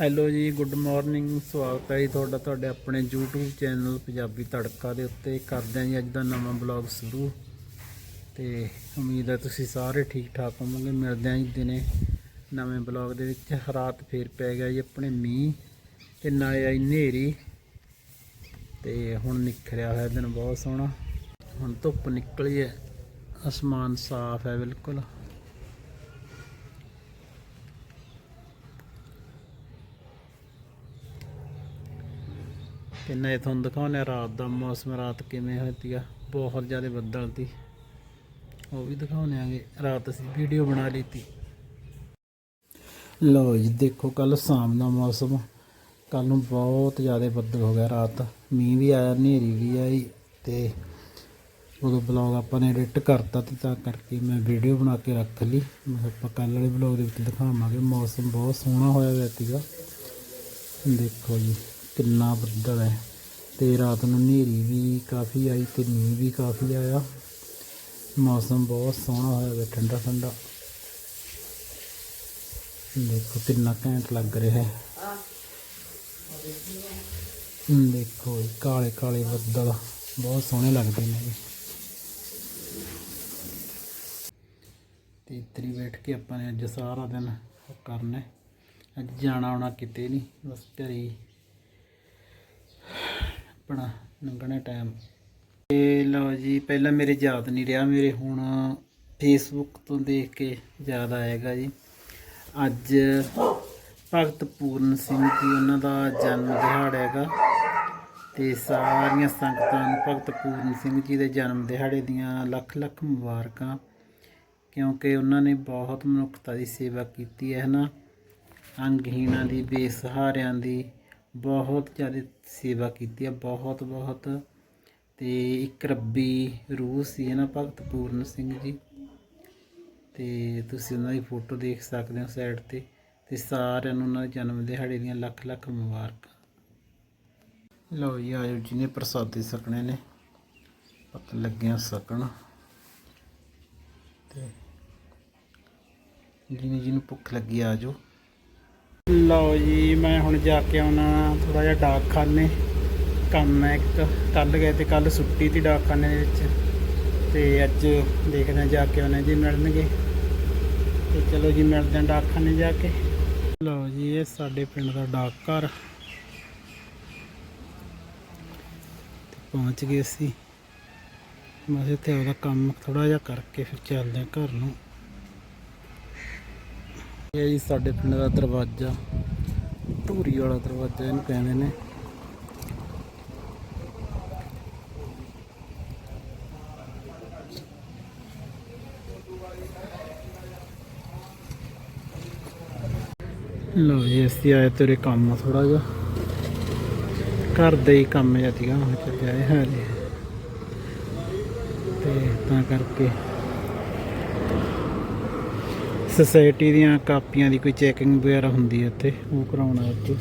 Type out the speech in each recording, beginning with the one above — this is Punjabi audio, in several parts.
ਹੈਲੋ ਜੀ ਗੁੱਡ ਮਾਰਨਿੰਗ ਸਵਾਗਤ ਹੈ ਜੀ ਤੁਹਾਡਾ, ਤੁਹਾਡੇ ਆਪਣੇ YouTube ਚੈਨਲ ਪੰਜਾਬੀ ਤੜਕਾ ਦੇ ਉੱਤੇ। ਕਰਦੇ ਹਾਂ ਜੀ ਅੱਜ ਦਾ ਨਵਾਂ ਬਲੌਗ ਸ਼ੁਰੂ। ਤੇ ਉਮੀਦ ਹੈ ਤੁਸੀਂ ਸਾਰੇ ਠੀਕ ਠਾਕ ਹੋਵੋਗੇ। ਮਿਲਦੇ ਹਾਂ ਜੀ ਦਿਨੇ ਨਵੇਂ ਬਲੌਗ ਦੇ ਵਿੱਚ। ਰਾਤ ਫੇਰ ਪੈ ਗਿਆ ਜੀ ਆਪਣੇ ਮੀਂਹ ਤੇ ਨਾਲੇ ਆਈ ਹਨੇਰੀ। ਤੇ ਹੁਣ ਨਿਖਰਿਆ ਹੋਇਆ ਦਿਨ ਬਹੁਤ ਸੋਹਣਾ। ਹੁਣ ਧੁੱਪ ਨਿਕਲੀ ਹੈ। ਅਸਮਾਨ ਸਾਫ਼ ਹੈ ਬਿਲਕੁਲ। ਤੇ ਨਾ ਤੁਹਾਨੂੰ ਦਿਖਾਉਂਦੇ ਹਾਂ ਰਾਤ ਦਾ ਮੌਸਮ, ਰਾਤ ਕਿਵੇਂ ਹੋਈ ਆ, ਬਹੁਤ ਜ਼ਿਆਦਾ ਬੱਦਲ ਸੀ। ਉਹ ਵੀ ਦਿਖਾਉਂਦੇ ਆਂਗੇ, ਰਾਤ ਅਸੀਂ ਵੀਡੀਓ ਬਣਾ ਲਈ ਤੀ। ਲਓ ਜੀ, ਦੇਖੋ ਕੱਲ ਸ਼ਾਮ ਦਾ ਮੌਸਮ। ਕੱਲ ਨੂੰ ਬਹੁਤ ਜ਼ਿਆਦਾ ਬੱਦਲ ਹੋ ਗਿਆ ਰਾਤ। ਮੀਂਹ ਵੀ ਆਇਆ, ਹਨੇਰੀ ਵੀ ਆਈ ਤੇ ਉਦੋਂ ਬਲੌਗ ਆਪਾਂ ਨੇ ਐਡਿਟ ਕਰਤਾ ਤੇ ਤਾਂ ਕਰਕੇ ਮੈਂ ਵੀਡੀਓ ਬਣਾ ਕੇ ਰੱਖ ਲਈ। ਮੈਂ ਆਪਾਂ ਕੱਲ ਵਾਲੇ ਬਲੌਗ ਦੇ ਵਿੱਚ ਦਿਖਾਵਾਂਗੇ। ਮੌਸਮ ਬਹੁਤ ਸੋਹਣਾ ਹੋਇਆ ਹੋਇਆ ਸੀਗਾ। ਦੇਖੋ ਜੀ। ਕਿੰਨਾ ਬੱਦਲ ਹੈ ਤੇ ਰਾਤ ਨੂੰ ਹਨੇਰੀ ਵੀ ਕਾਫੀ ਆਈ ਤੇ ਮੀਂਹ ਵੀ ਕਾਫੀ ਆਇਆ। ਮੌਸਮ ਬਹੁਤ ਸੋਹਣਾ ਹੋਇਆ ਹੈ ਠੰਡਾ ਠੰਡਾ। ਦੇਖੋ ਕਿੰਨਾ ਘੈਂਟ ਲੱਗ ਰਿਹਾ ਹੈ। ਦੇਖੋ ਜੀ, ਕਾਲੇ ਕਾਲੇ ਬੱਦਲ ਬਹੁਤ ਸੋਹਣੇ ਲੱਗਦੇ ਨੇ ਜੀ। ਤੇ ਇਤਰੀ ਬੈਠ ਕੇ ਆਪਾਂ ਨੇ ਅੱਜ ਸਾਰਾ ਦਿਨ ਉਹ ਕਰਨਾ ਅੱਜ ਜਾਣਾ ਆਉਣਾ ਕਿਤੇ ਨਹੀਂ ਬਸ ਘਰੇ ਹੀ। ਆਪਣਾ ਲੰਘਣਾ ਟਾਈਮ ਤੇ ਲਓ ਜੀ, ਪਹਿਲਾਂ ਮੇਰੇ ਯਾਦ ਨਹੀਂ ਰਿਹਾ, ਮੇਰੇ ਹੁਣ ਫੇਸਬੁੱਕ ਤੋਂ ਦੇਖ ਕੇ ਯਾਦ ਆਏਗਾ ਜੀ। ਅੱਜ ਭਗਤ ਪੂਰਨ ਸਿੰਘ ਜੀ, ਉਹਨਾਂ ਦਾ ਜਨਮ ਦਿਹਾੜਾ ਹੈਗਾ। ਤੇ ਸਾਰੀਆਂ ਸੰਗਤਾਂ ਨੂੰ ਭਗਤ ਪੂਰਨ ਸਿੰਘ ਜੀ ਦੇ ਜਨਮ ਦਿਹਾੜੇ ਦੀਆਂ ਲੱਖ ਲੱਖ ਮੁਬਾਰਕਾਂ, ਕਿਉਂਕਿ ਉਹਨਾਂ ਨੇ ਬਹੁਤ ਮਨੁੱਖਤਾ ਦੀ ਸੇਵਾ ਕੀਤੀ ਹੈ ਨਾ? ਅੰਗਹੀਣਾਂ ਦੀ, ਬੇਸਹਾਰਿਆਂ ਦੀ ਬਹੁਤ ਜ਼ਿਆਦਾ ਸੇਵਾ ਕੀਤੀ ਆ, ਬਹੁਤ ਬਹੁਤ। ਤੇ ਇੱਕ ਰੱਬੀ ਰੂਹ ਸੀ ਹੈ ਨਾ, ਭਗਤ ਪੂਰਨ ਸਿੰਘ ਜੀ। ਤੇ ਤੁਸੀਂ ਉਹਨਾਂ ਦੀ ਫੋਟੋ ਦੇਖ ਸਕਦੇ ਹੋ ਸਾਈਡ ਤੇ ਤੇ ਸਾਰਿਆਂ ਨੂੰ ਉਹਨਾਂ ਦੇ ਜਨਮ ਦਿਹਾੜੇ ਦੀਆਂ ਲੱਖ ਲੱਖ ਮੁਬਾਰਕਾਂ। ਲਓ ਜੀ, ਆਇਓ ਜੀ ਨੇ ਪ੍ਰਸਾਦੇ ਸਕਣੇ ਨੇ। ਪੱਕ ਲੱਗਿਆ ਸਕਣ ਤੇ ਜਿਹਨੇ ਜਿਹਨੂੰ ਭੁੱਖ ਲੱਗੀ, ਆ ਜਾਓ। ਲਓ ਜੀ, ਮੈਂ ਹੁਣ ਜਾ ਕੇ ਆਉਣਾ ਥੋੜਾ ਜਿਹਾ ਡਾਕਖਾਨੇ ਕੰਮ ਹੈ ਇੱਕ। ਕੱਲ ਗਏ ਤੇ ਕੱਲ ਸੁੱਟੀ ਤੀ ਡਾਕਖਾਨੇ ਦੇ ਵਿੱਚ। ਤੇ ਅੱਜ ਦੇਖਦੇ ਹਾਂ ਜਾ ਕੇ ਆਉਣਾ ਜੀ ਮਿਲਣਗੇ। ਤੇ ਚਲੋ ਜੀ, ਮਿਲਦੇ ਹਾਂ ਡਾਕਖਾਨੇ ਜਾ ਕੇ। ਲਓ ਜੀ, ਇਹ ਸਾਡੇ ਪਿੰਡ ਦਾ ਡਾਕਘਰ। ਪਹੁੰਚ ਗਏ ਅਸੀਂ। ਬਸ ਇੱਥੇ ਉਹਦਾ ਕੰਮ ਥੋੜਾ ਜਿਹਾ ਕਰਕੇ ਫਿਰ ਚੱਲਦੇ ਹਾਂ ਘਰ ਨੂੰ। ਇਹ ਜੀ ਸਾਡੇ ਪਿੰਡ ਦਾ ਦਰਵਾਜ਼ਾ, ਧੂਰੀ ਵਾਲਾ ਦਰਵਾਜ਼ਾ ਇਹਨੂੰ ਕਹਿੰਦੇ ਨੇ। ਲਓ ਜੀ ਅਸੀਂ ਆਏ ਤੇਰੇ ਕੰਮ ਥੋੜਾ ਜਿਹਾ। ਘਰ ਦੇ ਹੀ ਕੰਮ ਜਿਹਾ ਸੀਗਾ ਮੈਂ ਕਿਹਾ ਜਾਏ ਹਾਲੇ। ਤੇ ਤਾਂ ਕਰਕੇ ਸੋਸਾਇਟੀ ਦੀਆਂ ਕਾਪੀਆਂ ਦੀ ਕੋਈ ਚੈਕਿੰਗ ਵਗੈਰਾ ਹੁੰਦੀ ਹੈ ਇੱਥੇ? ਉਹ ਕਰਾਉਣਾ ਇੱਥੇ।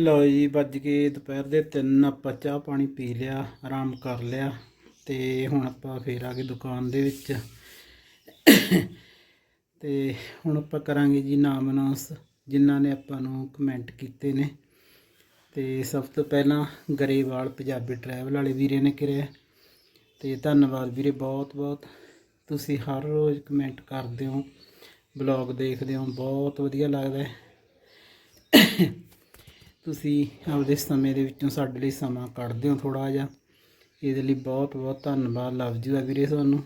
ਲਓ ਜੀ, ਵੱਜ ਕੇ ਦੁਪਹਿਰ ਦੇ 3 ਆਪਾਂ ਚਾਹ ਪਾਣੀ ਪੀ ਲਿਆ, ਆਰਾਮ ਕਰ ਲਿਆ ਤੇ ਹੁਣ ਆਪਾਂ ਫੇਰ ਆ ਗਏ ਦੁਕਾਨ ਦੇ ਵਿੱਚ। ਤੇ ਹੁਣ ਆਪਾਂ ਕਰਾਂਗੇ ਜੀ ਨਾਮ ਅਨਾਉਂਸ, ਜਿਨ੍ਹਾਂ ਨੇ ਆਪਾਂ ਨੂੰ ਕਮੈਂਟ ਕੀਤੇ ਨੇ। ਤੇ ਸਭ ਤੋਂ ਪਹਿਲਾਂ ਗਰੇਵਾਲ ਪੰਜਾਬੀ ਟਰੈਵਲ ਵਾਲੇ ਵੀਰੇ ਨੇ ਕਰਿਆ। ਤੇ ਧੰਨਵਾਦ ਵੀਰੇ, ਬਹੁਤ ਬਹੁਤ। ਤੁਸੀਂ ਹਰ ਰੋਜ਼ ਕਮੈਂਟ ਕਰਦੇ ਹੋ ਬਲੌਗ ਦੇਖਦੇ ਹੋ, ਬਹੁਤ ਵਧੀਆ ਲੱਗਦਾ ਹੈ। ਤੁਸੀਂ ਆਪਦੇ ਸਮੇਂ ਦੇ ਵਿੱਚੋਂ ਸਾਡੇ ਲਈ ਸਮਾਂ ਕੱਢਦੇ ਹੋ ਥੋੜਾ ਜਿਹਾ। ਇਹਦੇ ਲਈ ਬਹੁਤ ਬਹੁਤ ਧੰਨਵਾਦ ਲਵ ਯੂ ਆ ਵੀਰੇ ਤੁਹਾਨੂੰ।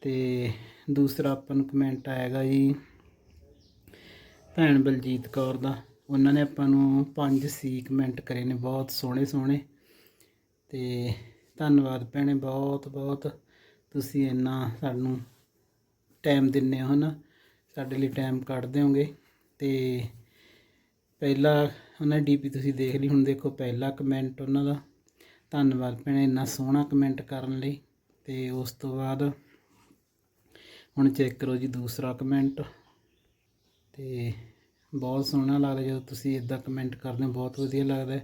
ਤੇ ਦੂਸਰਾ ਆਪਾਂ ਨੂੰ ਕਮੈਂਟ ਆਏਗਾ ਜੀ ਭੈਣ ਬਲਜੀਤ ਕੌਰ ਦਾ। ਉਹਨਾਂ ਨੇ ਆਪਾਂ ਨੂੰ ਪੰਜ ਸੀ ਕਮੈਂਟ ਕਰੇ ਨੇ ਬਹੁਤ ਸੋਹਣੇ ਸੋਹਣੇ। ਤੇ ਧੰਨਵਾਦ ਭੈਣੇ ਬਹੁਤ ਬਹੁਤ। ਤੁਸੀਂ ਇੰਨਾ ਸਾਨੂੰ ਟਾਈਮ ਦਿੰਦੇ ਹੋ ਨਾ, ਸਾਡੇ ਲਈ ਟਾਈਮ ਕੱਢਦੇ ਹੋਗੇ। ਤੇ ਪਹਿਲਾ ਉਹਨਾਂ ਡੀਪੀ ਤੁਸੀਂ ਦੇਖ ਲਈ, ਹੁਣ ਦੇਖੋ ਪਹਿਲਾ ਕਮੈਂਟ ਉਹਨਾਂ ਦਾ। ਧੰਨਵਾਦ ਭੈਣੇ, ਇੰਨਾ ਸੋਹਣਾ ਕਮੈਂਟ ਕਰਨ ਲਈ। ਤੇ ਉਸ ਤੋਂ ਬਾਅਦ ਹੁਣ ਚੈੱਕ ਕਰੋ ਜੀ ਦੂਸਰਾ ਕਮੈਂਟ ਤੇ ਬਹੁਤ ਸੋਹਣਾ ਲੱਗਦਾ ਜਦੋਂ ਤੁਸੀਂ ਇਦਾਂ ਕਮੈਂਟ ਕਰਦੇ ਹੋ, ਬਹੁਤ ਵਧੀਆ ਲੱਗਦਾ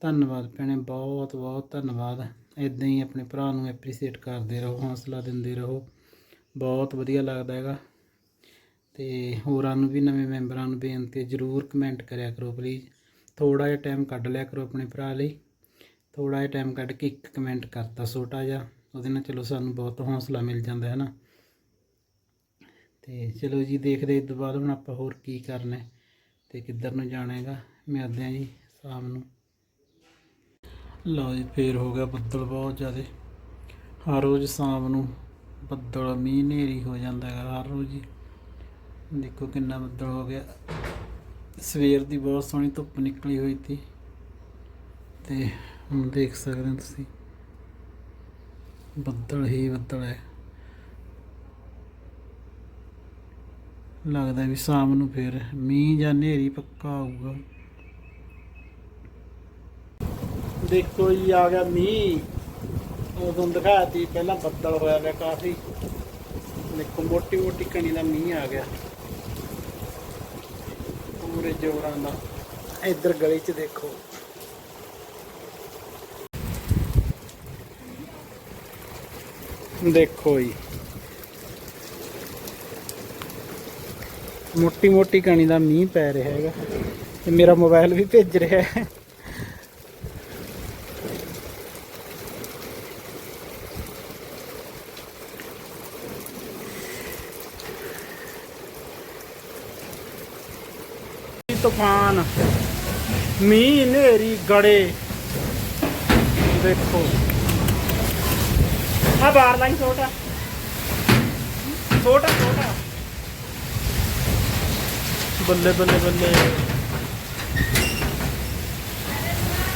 ਧੰਨਵਾਦ ਭੈਣੇ, ਬਹੁਤ ਬਹੁਤ ਧੰਨਵਾਦ। ਇਦਾਂ ਹੀ ਆਪਣੇ ਭਰਾ ਨੂੰ ਐਪਰੀਸ਼ੀਏਟ ਕਰਦੇ ਰਹੋ, ਹੌਸਲਾ ਦਿੰਦੇ ਰਹੋ। ਬਹੁਤ ਵਧੀਆ ਲੱਗਦਾ ਹੈਗਾ। ਤੇ ਹੋਰਾਂ ਨੂੰ ਵੀ, ਨਵੇਂ ਮੈਂਬਰਾਂ ਨੂੰ ਬੇਨਤੀ ਜਰੂਰ ਕਮੈਂਟ ਕਰਿਆ ਕਰੋ ਪਲੀਜ਼ ਥੋੜਾ ਜਿਹਾ ਟਾਈਮ ਕੱਢ ਲਿਆ ਕਰੋ ਆਪਣੇ ਭਰਾ ਲਈ। ਥੋੜਾ ਜਿਹਾ ਟਾਈਮ ਕੱਢ ਕੇ ਇੱਕ ਕਮੈਂਟ ਕਰਤਾ ਛੋਟਾ ਜਿਹਾ। ਉਹਦੇ ਨਾਲ ਚਲੋ ਸਾਨੂੰ ਬਹੁਤ ਹੌਸਲਾ ਮਿਲ ਜਾਂਦਾ, ਹੈ ਨਾ? ਤੇ ਚਲੋ ਜੀ, ਦੇਖਦੇ ਇਸ ਤੋਂ ਬਾਅਦ ਹੁਣ ਆਪਾਂ ਹੋਰ ਕੀ ਕਰਨਾ ਹੈ ਤੇ ਕਿੱਧਰ ਨੂੰ ਜਾਣਾ ਹੈਗਾ। ਮਿਲਦੇ ਹਾਂ ਜੀ, ਸ਼ਾਮ ਨੂੰ। ਲਓ ਜੀ, ਫੇਰ ਹੋ ਗਿਆ ਬੱਦਲ ਬਹੁਤ ਜ਼ਿਆਦੇ। ਹਰ ਰੋਜ਼ ਸ਼ਾਮ ਨੂੰ ਬੱਦਲ ਮੀਂਹ ਹਨੇਰੀ ਹੋ ਜਾਂਦਾ ਹੈਗਾ, ਹਰ ਰੋਜ਼ ਹੀ। ਦੇਖੋ ਕਿੰਨਾ ਬੱਦਲ ਹੋ ਗਿਆ। ਸਵੇਰ ਦੀ ਬਹੁਤ ਸੋਹਣੀ ਧੁੱਪ ਨਿਕਲੀ ਹੋਈ ਸੀ। ਤੇ ਹੁਣ ਦੇਖ ਸਕਦੇ ਹੋ ਤੁਸੀਂ। ਬੱਦਲ ਹੀ ਬੱਦਲ ਹੈ। ਲੱਗਦਾ ਵੀ ਸ਼ਾਮ ਨੂੰ ਫਿਰ ਮੀਂਹ ਜਾਂ ਹਨੇਰੀ ਪੱਕਾ ਆਊਗਾ। ਦੇਖੋ ਜੀ, ਆ ਗਿਆ ਮੀਂਹ। ਉਦੋਂ ਦਿਖਾਇਆ ਸੀ, ਪਹਿਲਾਂ ਬੱਦਲ ਹੋਇਆ ਪਿਆ ਕਾਫੀ। ਦੇਖੋ ਮੋਟੀ ਮੋਟੀ ਕਣੀ ਦਾ ਮੀਂਹ ਆ ਗਿਆ। ਪੂਰੇ ਜੋਰਾਂ ਦਾ ਇੱਧਰ ਗਲੀ 'ਚ ਦੇਖੋ। ਦੇਖੋ ਜੀ। ਮੋਟੀ ਮੋਟੀ ਕਣੀ ਦਾ ਮੀਂਹ ਪੈ ਰਿਹਾ ਹੈਗਾ। ਤੇ ਮੇਰਾ ਮੋਬਾਈਲ ਵੀ ਭੇਜ ਰਿਹਾ ਹੈ। ਤੂਫਾਨ। ਮੀਂਹ ਹਨੇਰੀ ਗੜੇ। ਦੇਖੋ। ਆ ਬਾਹਰ ਲਾਈ ਛੋਟਾ। ਛੋਟਾ ਛੋਟਾ। ਬੱਲੇ ਬੱਲੇ ਬੱਲੇ।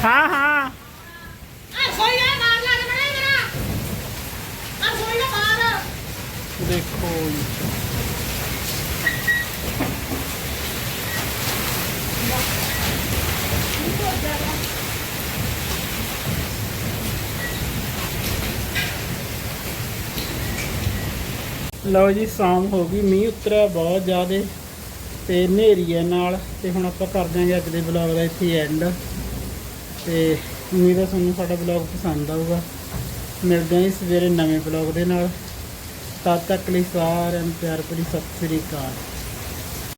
ਹਾਂ ਹਾਂ। ਦੇਖੋ ਜੀ। ਲਓ ਜੀ, ਸ਼ਾਮ ਹੋ ਗਈ, ਮੀਂਹ ਉਤਰਿਆ ਬਹੁਤ ਜ਼ਿਆਦਾ ਤੇ ਹਨੇਰੀ ਹੈ ਨਾਲ ਤੇ ਹੁਣ ਆਪਾਂ ਕਰ ਦਿਆਂਗੇ ਅੱਜ ਦੇ ਵਲੌਗ ਦਾ ਇੱਥੇ ਐਂਡ ਤੇ ਉਮੀਦ ਹੈ ਤੁਹਾਨੂੰ ਸਾਡਾ ਵਲੌਗ ਪਸੰਦ ਆਊਗਾ। ਮਿਲਦੇ ਹਾਂ ਜੀ ਸਵੇਰੇ ਨਵੇਂ ਵਲੌਗ ਦੇ ਨਾਲ। ਤਦ ਤੱਕ ਲਈ ਸਾਰਿਆਂ ਨੂੰ ਪਿਆਰ ਭਰੀ ਸਤਿ ਸ੍ਰੀ ਅਕਾਲ।